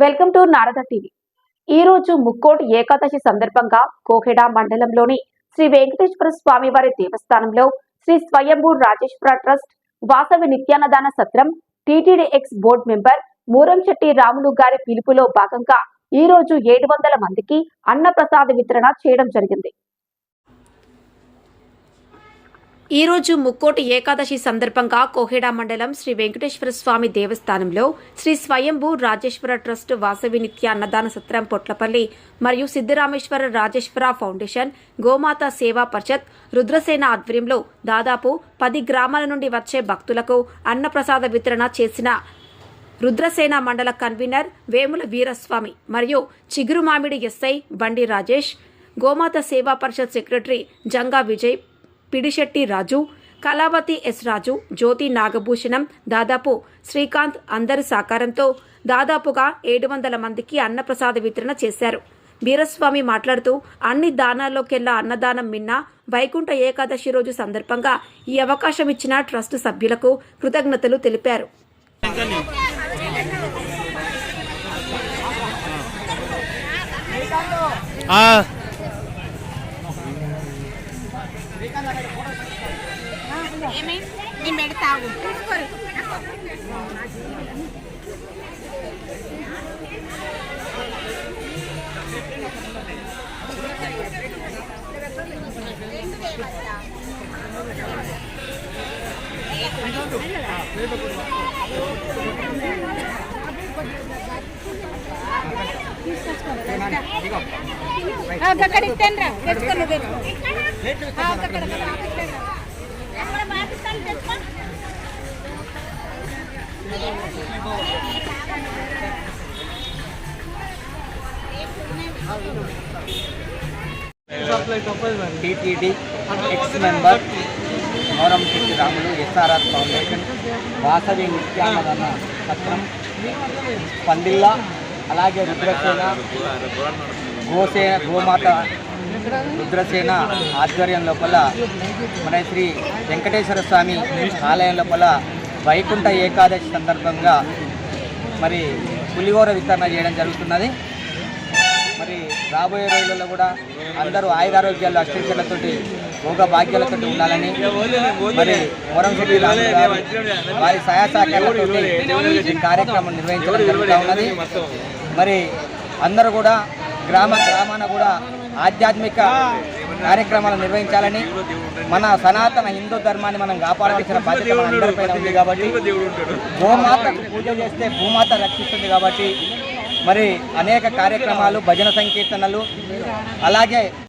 Welcome to Narada TV. ఈ రోజు ముక్కోటి ఏకాదశి సందర్భంగా కోహెడ మండలంలోని శ్రీ వెంకటేశ్వర స్వామి వారి దేవస్థానంలో శ్రీ స్వయంభూ రాజేశ్వర ట్రస్ట్ వాసవి నిత్యాన్నదాన సత్రం TTD ex board member Muramsetti Ramulu గారి పిలుపులో భాగంగా ఈ రోజు ఏడు వందల మందికి అన్నప్రసాద వితరణ చేయడం జరిగింది. ఈ రోజు ముక్కోటి ఏకాదశి సందర్భంగా కోహెడా మండలం శ్రీ వెంకటేశ్వర స్వామి దేవస్థానంలో శ్రీ స్వయంభూ రాజేశ్వర ట్రస్ట్ వాసవి నిత్య అన్నదాన సత్రం పొట్లపల్లి మరియు సిద్దరామేశ్వర రాజేశ్వర ఫౌండేషన్ గోమాత సేవా పరిషత్ రుద్రసేన ఆధ్వర్యంలో దాదాపు పది గ్రామాల నుండి వచ్చే భక్తులకు అన్నప్రసాద వితరణ చేసిన రుద్రసేన మండల కన్వీనర్ వేముల వీరస్వామి మరియు చిగురుమామిడి ఎస్ఐ బండి రాజేష్ గోమాత సేవా పరిషత్ సెక్రటరీ జంగా విజయ్ పిడిశెట్టి రాజు కళావతి ఎస్ రాజు జ్యోతి నాగభూషణం దాదాపు శ్రీకాంత్ అందరి సహకారంతో దాదాపుగా ఏడు వందల మందికి అన్నప్రసాద వితరణ చేశారు. వీరస్వామి మాట్లాడుతూ అన్ని దానాల్లోకెల్లా అన్నదానం మిన్న వైకుంఠ ఏకాదశి రోజు సందర్భంగా ఈ అవకాశం ఇచ్చిన ట్రస్ట్ సభ్యులకు కృతజ్ఞతలు తెలిపారు. ఆ, నేను పెడతావు అక్కడ ఇస్తాను TTD ex member Mouramsetti Ramulu SRR foundation Vasavi నిత్యాన్నదాన పత్రం పందిల్లా అలాగే రుద్రసేన గోసేన గోమాత రుద్రసేన ఆధ్వర్యం లోపల మన శ్రీ వెంకటేశ్వర స్వామి ఆలయం లోపల వైకుంఠ ఏకాదశి సందర్భంగా మరి పులిహోర విస్తరణ చేయడం జరుగుతున్నది. మరి రాబోయే రోజుల్లో కూడా అందరూ ఆయురారోగ్యాలు అష్టైక్యాలతోటి భోగ భాగ్యాలతో ఉండాలని మరి మొరం వారి సహాయ సహకారాలతో ఈ కార్యక్రమం నిర్వహించడం జరుగుతూ ఉన్నది. మరి అందరూ కూడా గ్రామ గ్రామాన కూడా ఆధ్యాత్మిక కార్యక్రమాలు నిర్వహించాలని మన సనాతన హిందూ ధర్మాన్ని మనం కాపాడాల్సిన బాధ్యత మన అందరిపైన ఉంది కాబట్టి గోమాతకు పూజ చేస్తే భూమాత రక్షిస్తుంది కాబట్టి మరి అనేక కార్యక్రమాలు భజన సంకీర్తనలు అలాగే